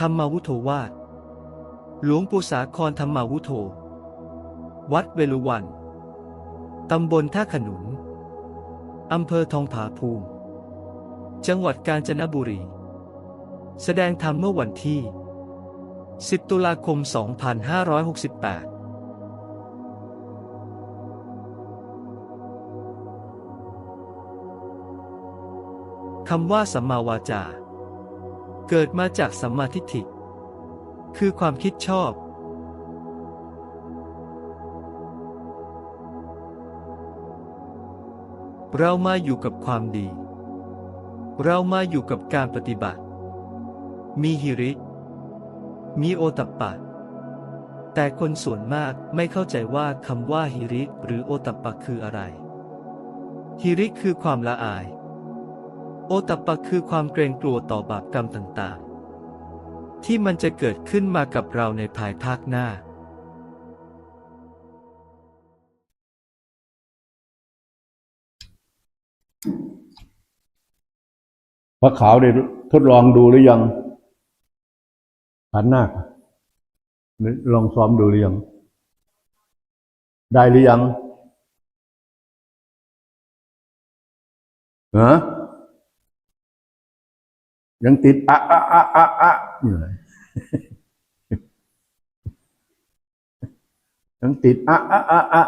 ธรรมาวุโธวาดหลวงปู่สาครธรรมาวุโธ วัดเวลุวัน ตำบลท่าขนุน อำเภอทองผาภูมิ จังหวัดกาญจนบุรี แสดงธรรมเมื่อวันที่ 10 ตุลาคม 2568คำว่าสัมมาวาจา เกิดมาจากสัมมาทิฏฐิ คือความคิดชอบ เรามาอยู่กับความดี เรามาอยู่กับการปฏิบัติ มีหิริ มีโอตัปปะ แต่คนส่วนมากไม่เข้าใจว่าคำว่าหิริหรือโอตัปปะคืออะไรหิริคือความละอาย โอตัปปะคือความเกรงกลัวต่อบาปกรรมต่างๆ ที่มันจะเกิดขึ้นมากับเราในภายภาคหน้า พระขาวได้ทดลองดูหรือยังขันหน้าลองซ้อมดูหรือยัง ได้หรือยังฮะ ยังติดอะอะอะอะอะอยู่เลยยังติดอะอะอะอะ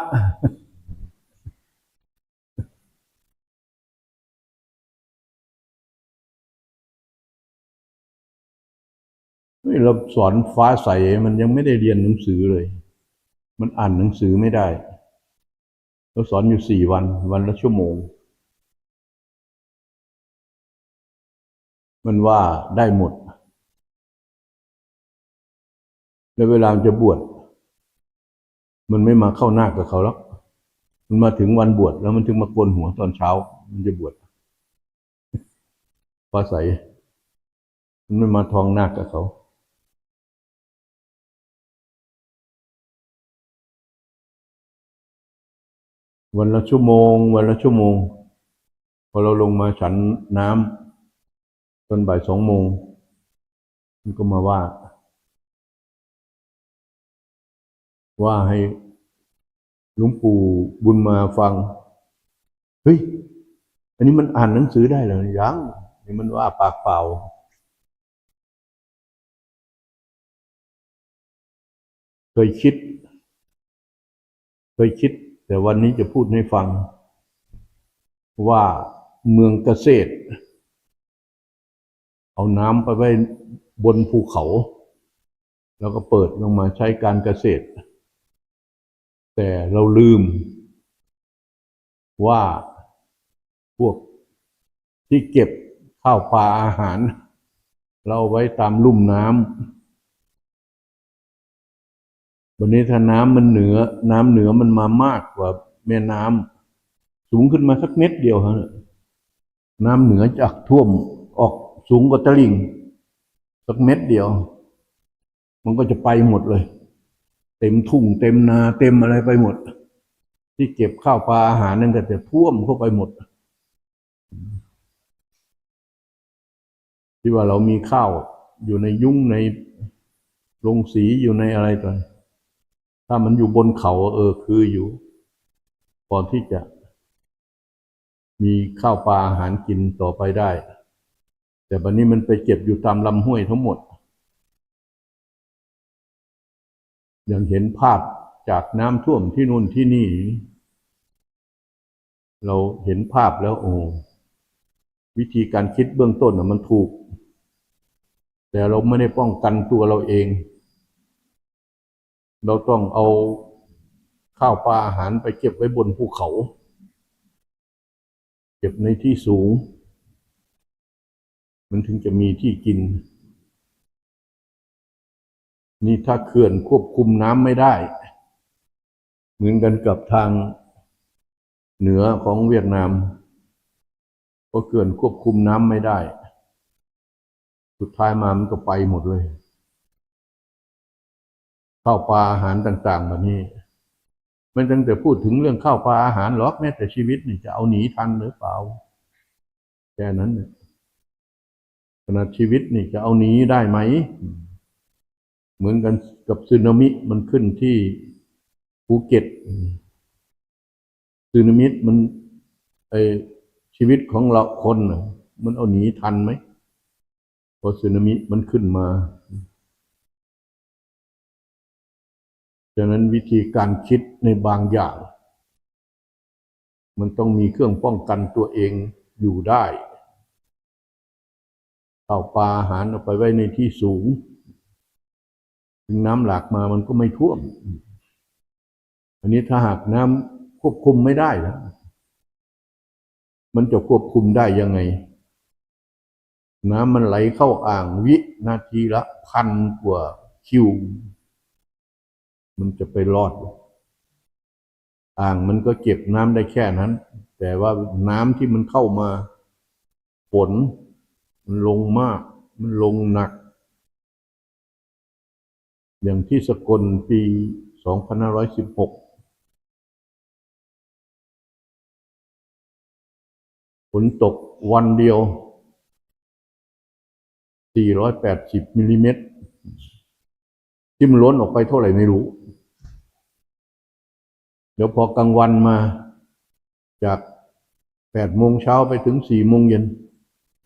เฮ้ยเราสอนฟ้าใสมันยังไม่ได้เรียนหนังสือเลย มันอ่านหนังสือไม่ได้ เราสอนอยู่สี่วัน วันละชั่วโมง มันว่าได้หมด แล้วเวลาจะบวช มันไม่มาเข้าหน้ากับเขาแล้ว มันมาถึงวันบวชแล้วมันถึงมาโกนหัวตอนเช้า มันจะบวชฟ้าใส มันไม่มาทองหน้ากับเขาวันละชั่วโมง วันละชั่วโมง พอเราลงมาฉันน้ำ ตอนบ่ายสองโมงมันก็มาว่า ว่าให้หลวงปู่บุญมาฟัง เฮ้ย อันนี้มันอ่านหนังสือได้เหรอยังนี่มันว่าปากเปล่าเคยคิด เคยคิด แต่วันนี้จะพูดให้ฟัง ว่าเมืองเกษตร เอาน้ำไปไว้บนภูเขา แล้วก็เปิดลงมาใช้การเกษตร แต่เราลืมว่าพวกที่เก็บข้าวปลาอาหาร เราไว้ตามลุ่มน้ำวันนี้ถ้าน้ำมันเหนือ น้ำเหนือมันมามากกว่าแม่น้ำสูงขึ้นมาสักเม็ดเดียวฮะน้ำเหนือจากท่วม สูงกว่าตลิ่งสักเม็ดเดียว มันก็จะไปหมดเลย เต็มทุ่ง เต็มนาเต็มอะไรไปหมด ที่เก็บข้าวปลาอาหารนั่นก็จะท่วมเข้าไปหมด ที่ว่าเรามีข้าวอยู่ในยุ้งในโรงสีอยู่ในอะไรต่อถ้ามันอยู่บนเขา เออคืออยู่พอนที่จะมีข้าวปลาอาหารกินต่อไปได้ แต่บัดนนี้มันไปเก็บอยู่ตามลำห้วยทั้งหมดย่างเห็นภาพจากน้ำท่วมที่นู่นที่นี่ เราเห็นภาพแล้วโอ้วิธีการคิดเบื้องต้นมันถูก แต่เราไม่ได้ป้องกันตัวเราเอง เราต้องเอาข้าวปลาอาหารไปเก็บไว้บนภูเขา เก็บในที่สูง มันถึงจะมีที่กิน นี่ถ้าเขื่อนควบคุมน้ำไม่ได้ เหมือนกันกับทางเหนือของเวียดนามเพราะเขื่อนควบคุมน้ำไม่ได้ สุดท้ายมามันก็ไปหมดเลยข้าวปลาอาหารต่างๆแบบนี้ มันตั้งแต่พูดถึงเรื่องข้าวปลาอาหารหรอกแม้แต่ชีวิตนี่จะเอาหนีทันหรือเปล่าแค่นั้นเนี่ย ขนาดชีวิตนี่จะเอาหนีได้ไหม เหมือนกันกับสึนามิมันขึ้นที่ภูเก็ตสึนามิมันไอชีวิตของเราคนมันเอาหนีทันไหมพอสึนามิมันขึ้นมาฉะนั้นวิธีการคิดในบางอย่าง มันต้องมีเครื่องป้องกันตัวเองอยู่ได้ เอาปลาอาหารเอาไปไว้ในที่สูง ถึงน้ำหลากมามันก็ไม่ท่วม อันนี้ถ้าหากน้ำควบคุมไม่ได้แล้วมันจะควบคุมได้ยังไง น้ำมันไหลเข้าอ่างวินาทีละพันกว่าคิว มันจะไปรอด อ่างมันก็เก็บน้ำได้แค่นั้น แต่ว่าน้ำที่มันเข้ามาฝน มันลงมาก มันลงหนัก อย่างที่สกลปี 2516 ฝนตกวันเดียว 480 มิลลิเมตรที่มันล้นออกไปเท่าไหร่ไม่รู้ เดี๋ยวพอกลางวันมาจาก8โมงเช้าไปถึง4โมงเย็น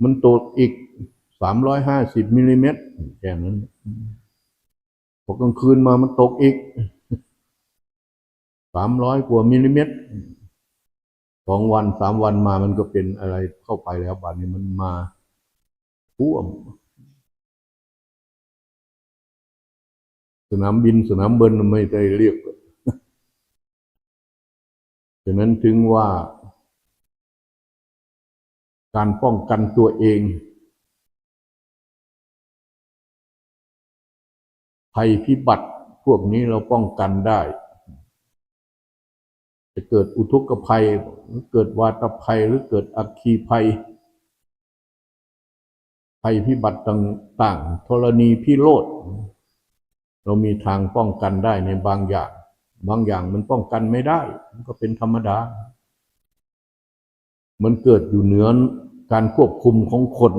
มันตกอีก350มิลลิเมตรแค่นั้นพอกลางคืนมามันตกอีก300กว่ามิลลิเมตรสองวันสามวันมามันก็เป็นอะไรเข้าไปแล้วบัดนี้มันมาท่วมสนามบินสนามเบินไม่ได้เรียกฉะนั้นถึงว่า การป้องกันตัวเอง ภัยพิบัติพวกนี้เราป้องกันได้ จะเกิดอุทกภัยหรือเกิดวาตภัยหรือเกิดอัคคีภัย ภัยพิบัติต่างๆธรณีพิโรธเรามีทางป้องกันได้ในบางอย่าง บางอย่างมันป้องกันไม่ได้ มันก็เป็นธรรมดา มันเกิดอยู่เหนือ การควบคุมของคน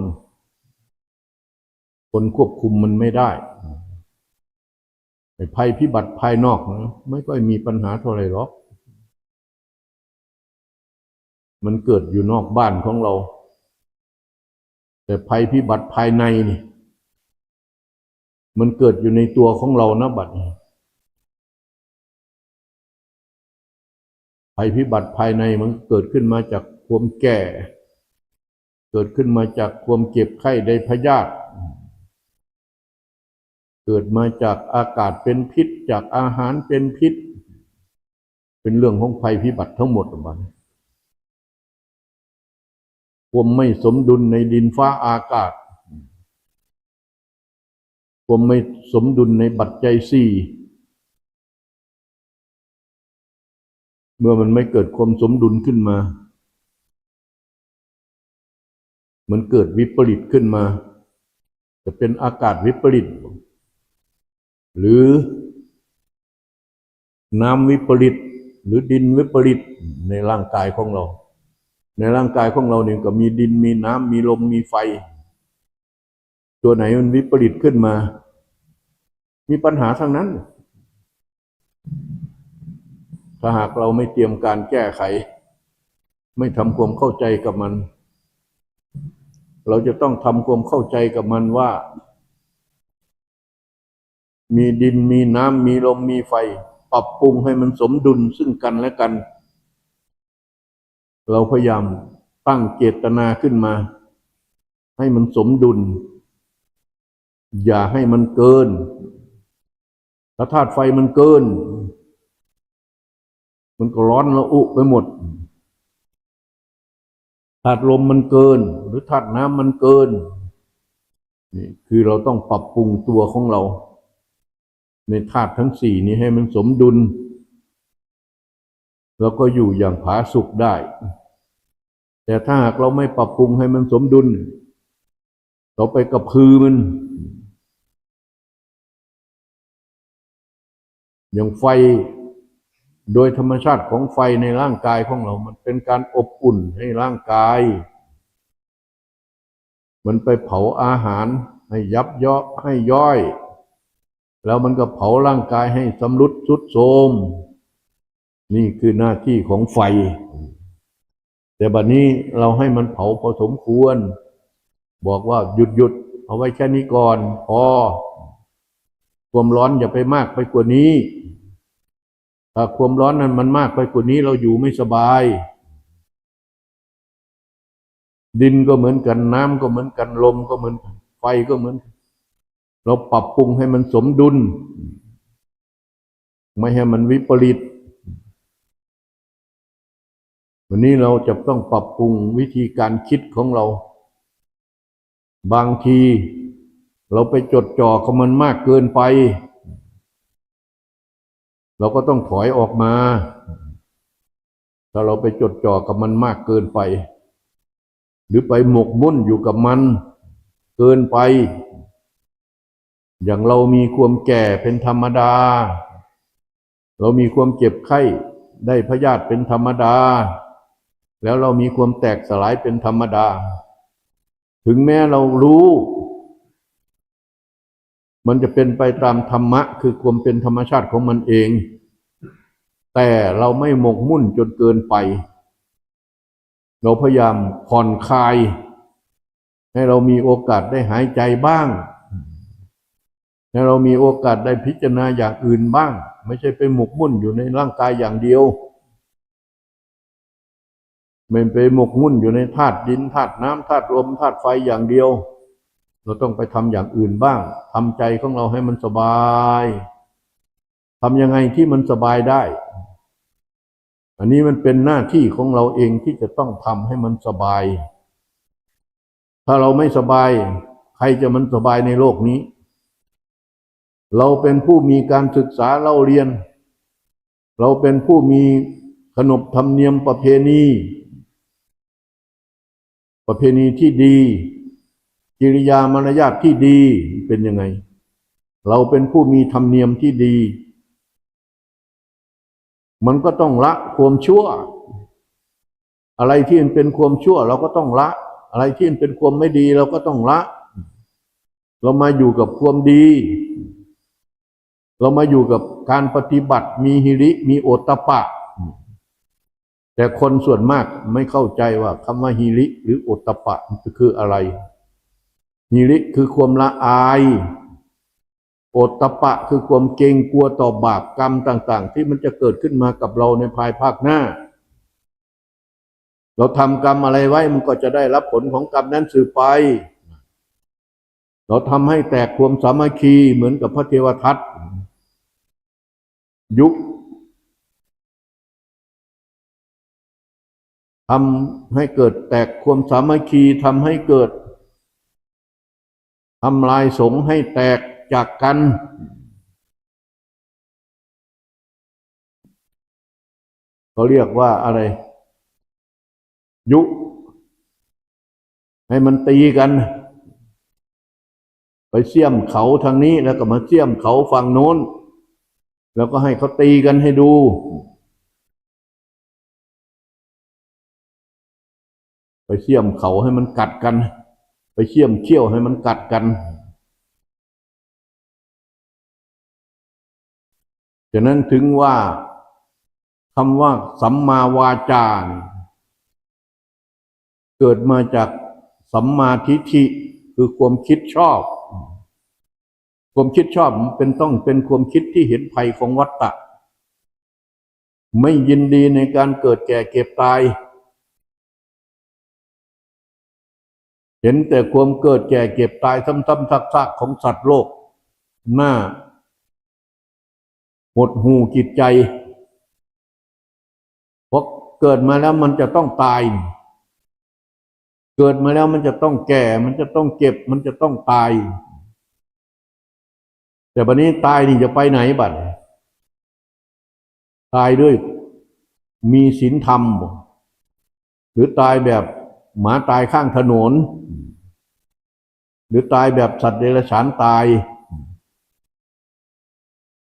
คนควบคุมมันไม่ได้ภัยพิบัติภายนอกนะไม่ค่อยมีปัญหาเท่าไหร่หรอกมันเกิดอยู่นอกบ้านของเรา แต่ภัยพิบัติภายในนี่มันเกิดอยู่ในตัวของเรานะบัดนี้ภัยพิบัติภายในมันเกิดขึ้นมาจากความแก่ เกิดขึ้นมาจากความเจ็บไข้ได้พยาธิเกิดมาจากอากาศเป็นพิษ จากอาหารเป็นพิษ เป็นเรื่องของภัยพิบัติทั้งหมดบัดนี้ความไม่สมดุลในดินฟ้าอากาศความไม่สมดุลในปัจจัยสี่เมื่อมันไม่เกิดความสมดุลขึ้นมา มันเกิดวิปริตขึ้นมา จะเป็นอากาศวิปริต หรือน้ำวิปริต หรือดินวิปริตในร่างกายของเรา ในร่างกายของเราเนี่ยก็มีดินมีน้ำมีลมมีไฟ ตัวไหนมันวิปริตขึ้นมา มีปัญหาทั้งนั้น ถ้าหากเราไม่เตรียมการแก้ไข ไม่ทำความเข้าใจกับมัน เราจะต้องทำความเข้าใจกับมันว่า มีดินมีน้ำมีลมมีไฟ ปรับปรุงให้มันสมดุลซึ่งกันและกัน เราพยายามตั้งเจตนาขึ้นมา ให้มันสมดุล อย่าให้มันเกิน ถ้าธาตุไฟมันเกิน มันก็ร้อนระอุไปหมด ธาตุลมมันเกิน หรือธาตุน้ำมันเกินนี่คือเราต้องปรับปรุงตัวของเรา ในธาตุทั้งสี่นี้ให้มันสมดุล แล้วก็อยู่อย่างผาสุกได้ แต่ถ้าหากเราไม่ปรับปรุงให้มันสมดุล เราไปกับพือมัน อย่างไฟ โดยธรรมชาติของไฟในร่างกายของเรา มันเป็นการอบอุ่นให้ร่างกาย มันไปเผาอาหารให้ยับยาะให้ย่อย แล้วมันก็เผาร่างกายให้สำรุดทรุดโทมนี่คือหน้าที่ของไฟ แต่บัดนี้เราให้มันเผาพอสมควร บอกว่าหยุดหยุดเอาไว้แค่นี้ก่อน พอ ความร้อนอย่าไปมากไปกว่านี้ ถ้าความร้อนนั้นมันมากไปกว่านี้เราอยู่ไม่สบาย ดินก็เหมือนกันน้ำก็เหมือนกันลมก็เหมือนกัน ไฟก็เหมือนกันเราปรับปรุงให้มันสมดุล ไม่ให้มันวิปริตวันนี้เราจะต้องปรับปรุงวิธีการคิดของเรา บางที เราไปจดจ่อกับมันมากเกินไป เราก็ต้องถอยออกมา ถ้าเราไปจดจ่อกับมันมากเกินไป หรือไปหมกมุ่นอยู่กับมัน เกินไป อย่างเรามีความแก่เป็นธรรมดา เรามีความเจ็บไข้ได้พยาธิเป็นธรรมดา แล้วเรามีความแตกสลายเป็นธรรมดา ถึงแม้เรารู้ มันจะเป็นไปตามธรรมะ คือความเป็นธรรมชาติของมันเอง แต่เราไม่หมกมุ่นจนเกินไป เราพยายามผ่อนคลาย ให้เรามีโอกาสได้หายใจบ้าง ให้เรามีโอกาสได้พิจารณาอย่างอื่นบ้าง ไม่ใช่ไปหมกมุ่นอยู่ในร่างกายอย่างเดียวไม่ไปหมกมุ่นอยู่ในธาตุดินธาตุน้ำธาตุลมธาตุไฟอย่างเดียว เราต้องไปทำอย่างอื่นบ้างทำใจของเราให้มันสบายทำยังไงที่มันสบายได้ อันนี้มันเป็นหน้าที่ของเราเองที่จะต้องทำให้มันสบาย ถ้าเราไม่สบาย ใครจะมันสบายในโลกนี้ เราเป็นผู้มีการศึกษาเล่าเรียน เราเป็นผู้มีขนบธรรมเนียมประเพณี ประเพณีที่ดี กิริยามารยาทที่ดีเป็นยังไง เราเป็นผู้มีธรรมเนียมที่ดี มันก็ต้องละความชั่ว อะไรที่มันเป็นความชั่ว เราก็ต้องละ อะไรที่มันเป็นความไม่ดี เราก็ต้องละ เรามาอยู่กับความดี เรามาอยู่กับการปฏิบัติมีฮิริมีโอตตปปะ แต่คนส่วนมากไม่เข้าใจว่าคำว่าฮิริหรือโอตตปปะคืออะไร ฮิริคือความละอายโอตตปปะคือความเกรงกลัวต่อบาปกรรมต่าง ๆ ที่มันจะเกิดขึ้นมากับเราในภายภาคหน้า เราทำกรรมอะไรไว้มันก็จะได้รับผลของกรรมนั้นสืบไป เราทำให้แตกความสามัคคีเหมือนกับพระเทวทัตยุคทำให้เกิดแตกความสามัคคีทำให้เกิด ทำลายสงฆ์ให้แตกจากกัน เขาเรียกว่าอะไร ยุ ให้มันตีกัน ไปเสี่ยมเขาทางนี้แล้วก็มาเสี่ยมเขาฝั่งโน้น แล้วก็ให้เขาตีกันให้ดูไปเสี่ยมเขาให้มันกัดกัน ไปเสี่ยมเขี้ยวให้มันกัดกันฉะนั้นถึงว่าคำว่าสัมมาวาจานเกิดมาจากสัมมาทิฏฐิคือความคิดชอบ ความคิดชอบเป็นต้องเป็นความคิดที่เห็นภัยของวัฏฏะไม่ยินดีในการเกิดแก่เก็บตาย เห็นแต่ความเกิดแก่เก็บตายซ้ำๆซักๆของสัตว์โลก หน้า หดหูจิตใจเพราะเกิดมาแล้วมันจะต้องตาย เกิดมาแล้วมันจะต้องแก่ มันจะต้องเก็บ มันจะต้องตาย แต่บัดนี้ตายนี่จะไปไหนบัดตายด้วยมีศีลธรรม หรือตายแบบ หมาตายข้างถนน หรือตายแบบสัตว์เดรัจฉานตาย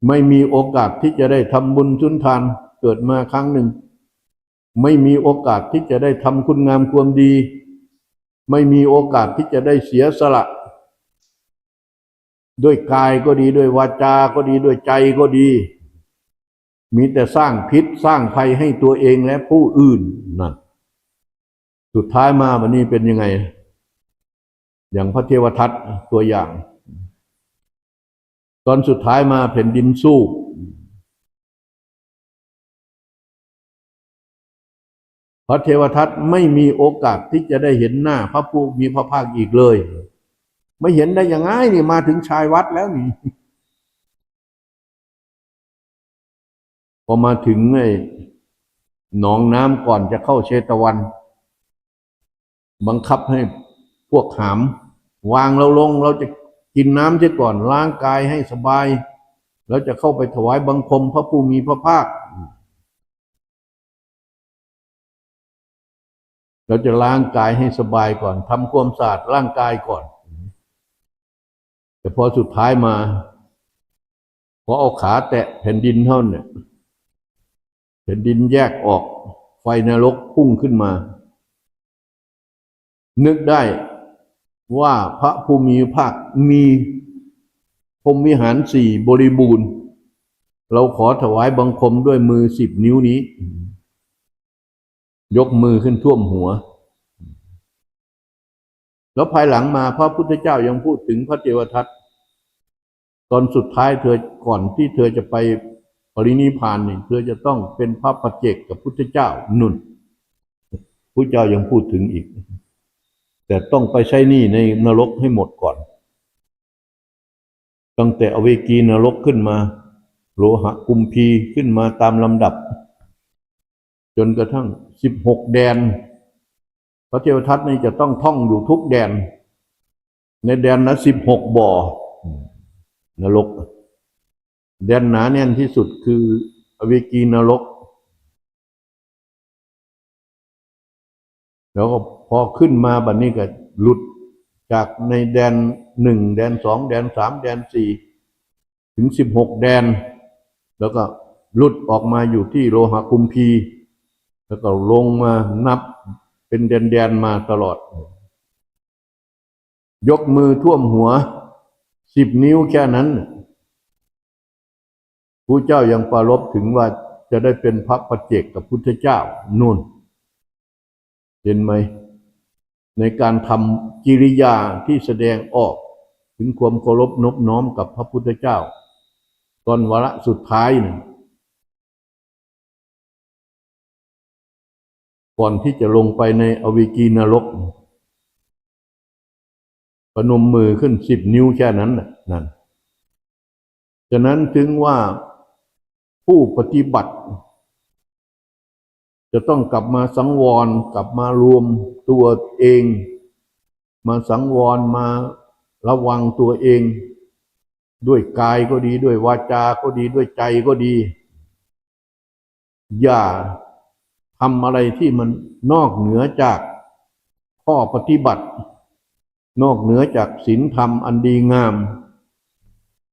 ไม่มีโอกาสที่จะได้ทำบุญทุนทานเกิดมาครั้งหนึ่ง ไม่มีโอกาสที่จะได้ทำคุณงามความดี ไม่มีโอกาสที่จะได้เสียสละ ด้วยกายก็ดีด้วยวาจา ก็ดีด้วยใจก็ดี มีแต่สร้างพิษสร้างภัยให้ตัวเองและผู้อื่นนั่น สุดท้ายมาวันนี้เป็นยังไง อย่างพระเทวทัตตัวอย่าง ตอนสุดท้ายมาแผ่นดินสู้พระเทวทัตไม่มีโอกาสที่จะได้เห็นหน้า พระผู้มีพระภาคอีกเลย ไม่เห็นได้ยังไงนี่มาถึงชายวัดแล้วนี่พอมาถึงไอ้หนองน้ำก่อนจะเข้าเชตวัน บังคับให้พวกหาม วางเราลงเราจะกินน้ำเสียก่อนล้างกายให้สบาย แล้วจะเข้าไปถวายบังคมพระผู้มีพระภาค เราจะล้างกายให้สบายก่อนทำความสะอาดร่างกายก่อน แต่พอสุดท้ายมาพอเอาขาแตะแผ่นดินเท่านั้นเนี่แผ่นดินแยกออกไฟนรกพุ่งขึ้นมา นึกได้ว่าพระภูมิภาคมีพรมวิหารสี่บริบูรณ์ เราขอถวายบังคมด้วยมือสิบนิ้วนี้ ยกมือขึ้นท่วมหัว แล้วภายหลังมาพระพุทธเจ้ายังพูดถึงพระเทวทัตตอนสุดท้ายเธอก่อนที่เธอจะไปปรินิพพานนี่เธอจะต้องเป็นพระปัจเจกกับพุทธเจ้านุ่นพุทธเจ้ายังพูดถึงอีก แต่ต้องไปใช้หนี้ในนรกให้หมดก่อน ตั้งแต่อเวกีนรกขึ้นมา โลหะกุมพีขึ้นมาตามลำดับ จนกระทั่งสิบหกแดน พระเทวทัตนี่จะต้องท่องอยู่ทุกแดน ในแดนละสิบหกบ่อนรก แดนหนาแน่นที่สุดคืออเวกีนรก แล้วก็ อขึ้นมาบัดนี้ก็หลุดจากในแดนหนึ่งแดนสองแดนสามแดนสี่ถึงสิบหกแดน แล้วก็หลุดออกมาอยู่ที่โลหะคุมพี แล้วก็ลงมานับเป็นแดนๆมาตลอด ยกมือท่วมหัวสิบนิ้วแค่นั้นผู้เจ้ายังปรารบถึงว่าจะได้เป็นพระปัจเจกกับพุทธเจ้านู่น เห็นไหม ในการทำกิริยาที่แสดงออก ถึงความเคารพนบน้อมกับพระพุทธเจ้า ตอนวาระสุดท้ายนี่ยก่อนที่จะลงไปในอวิกีนรกพนมมือขึ้นสิบนิ้วแค่นั้นนั่นฉะนั้นถึงว่าผู้ปฏิบัติ จะต้องกลับมาสังวร กลับมารวมตัวเอง มาสังวรมาระวังตัวเอง ด้วยกายก็ดีด้วยวาจา ก็ดีด้วยใจก็ดี อย่าทำอะไรที่มันนอกเหนือจากข้อปฏิบัติ นอกเหนือจากศีลธรรมอันดีงาม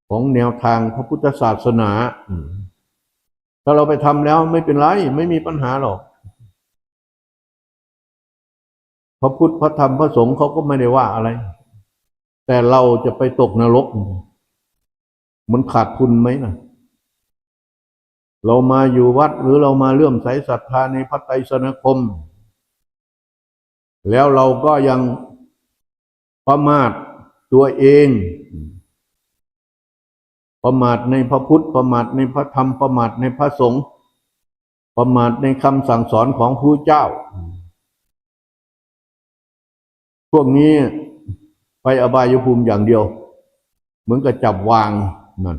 ของแนวทางพระพุทธศาสนา ถ้าเราไปทำแล้วไม่เป็นไร ไม่มีปัญหาหรอก พระพุทธพระธรรมพระสงฆ์เขาก็ไม่ได้ว่าอะไร แต่เราจะไปตกนรก มันขาดทุนไหมนะเรามาอยู่วัดหรือเรามาเลื่อมใสศรัทธาในพระไตรสนคม แล้วเราก็ยังประมาทตัวเอง ประมาทในพระพุทธ ประมาทในพระธรรม ประมาทในพระสงฆ์ ประมาทในคำสั่งสอนของผู้เจ้า พวกนี้ไปอบายภูมิอย่างเดียว เหมือนกับจับวางนั่น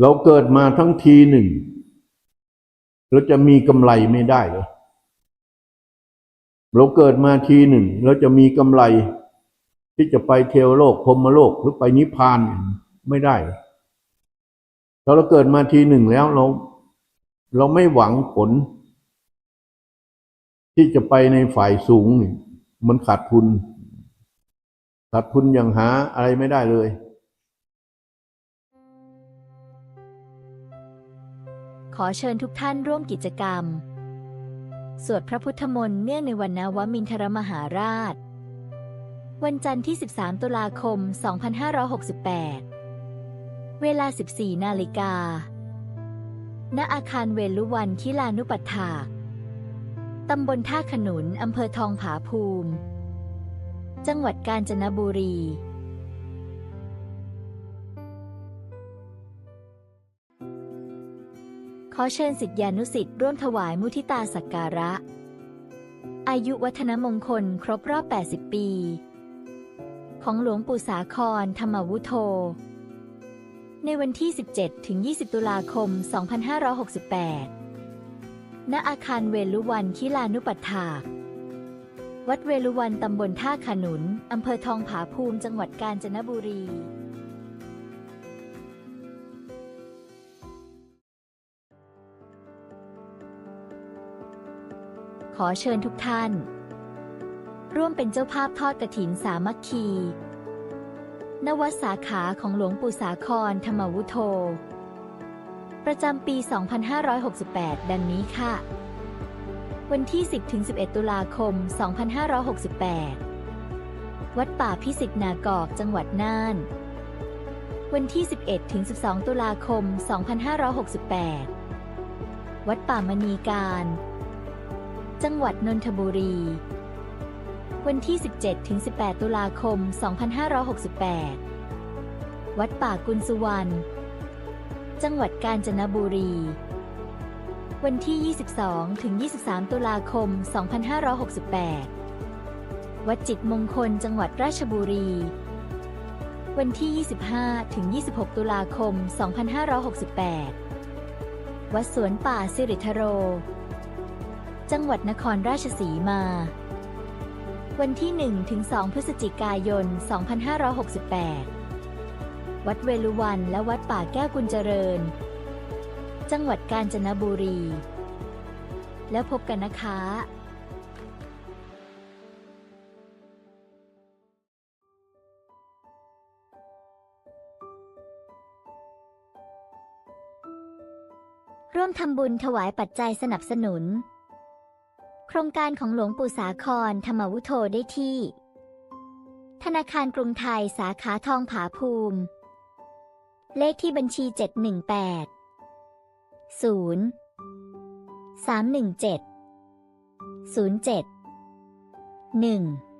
เราเกิดมาทั้งทีหนึ่ง เราจะมีกำไรไม่ได้เลยเราเกิดมาทีหนึ่ง เราจะมีกำไร ที่จะไปเทวโลกพรมโลกหรือไปนิพพานไม่ได้ถ้าเราเกิดมาทีหนึ่งแล้วเรา เราไม่หวังผล ที่จะไปในฝ่ายสูงนี่มันขาดทุน ขาดทุนอย่างหาอะไรไม่ได้เลย ขอเชิญทุกท่านร่วมกิจกรรม สวดพระพุทธมนต์เนื่องในวันนวมินทรมหาราช วันจันทร์ที่ 13 ตุลาคม 2568 เวลา 14 นาฬิกา ณอาคารเวลุวันคิลานุปัฏฐาก ตำบลท่าขนุน อำเภอทองผาภูมิ จังหวัดกาญจนบุรี ขอเชิญสิทธิานุสิทธิ์ร่วมถวายมุทิตาสักการะ อายุวัฒนมงคลครบรอบ 80 ปี ของหลวงปู่สาคร ธรรมวุโธ ในวันที่ 17 ถึง 20 ตุลาคม 2568 ณอาคารเวลุวันคิลานุปัฏฐากวัดเวลุวันตำบลท่าขนุน อำเภอทองผาภูมิจังหวัดกาญจนบุรี ขอเชิญทุกท่าน ร่วมเป็นเจ้าภาพทอดกระถินสามัคคี นวัดสาขาของหลวงปู่สาครธรรมวุโธ ประจำปี 2568 ดังนี้ค่ะ วันที่ 10-11 ตุลาคม 2568 วัดป่าพิสิทธิ์นากอกจังหวัดน่าน วันที่ 11-12 ตุลาคม 2568 วัดป่ามณีการ จังหวัดนนทบุรี วันที่ 17-18 ตุลาคม 2568 วัดป่ากุลสุวรรณ จังหวัดกาญจนบุรี วันที่ 22-23 ตุลาคม 2568 วัดจิตมงคลจังหวัดราชบุรี วันที่ 25-26 ตุลาคม 2568 วัดสวนป่าสิริทโร จังหวัดนครราชสีมา วันที่ 1 ถึง 2 พฤศจิกายน 2568 วัดเวลุวันและวัดป่าแก้วกุญเจริญ จังหวัดกาญจนบุรี แล้วพบกันนะคะร่วมทำบุญถวายปัจจัยสนับสนุน โครงการของหลวงปู่สาครธรรมวุโธได้ที่ ธนาคารกรุงไทยสาขาทองผาภูมิ เลขที่บัญชี 718 0 317 07 1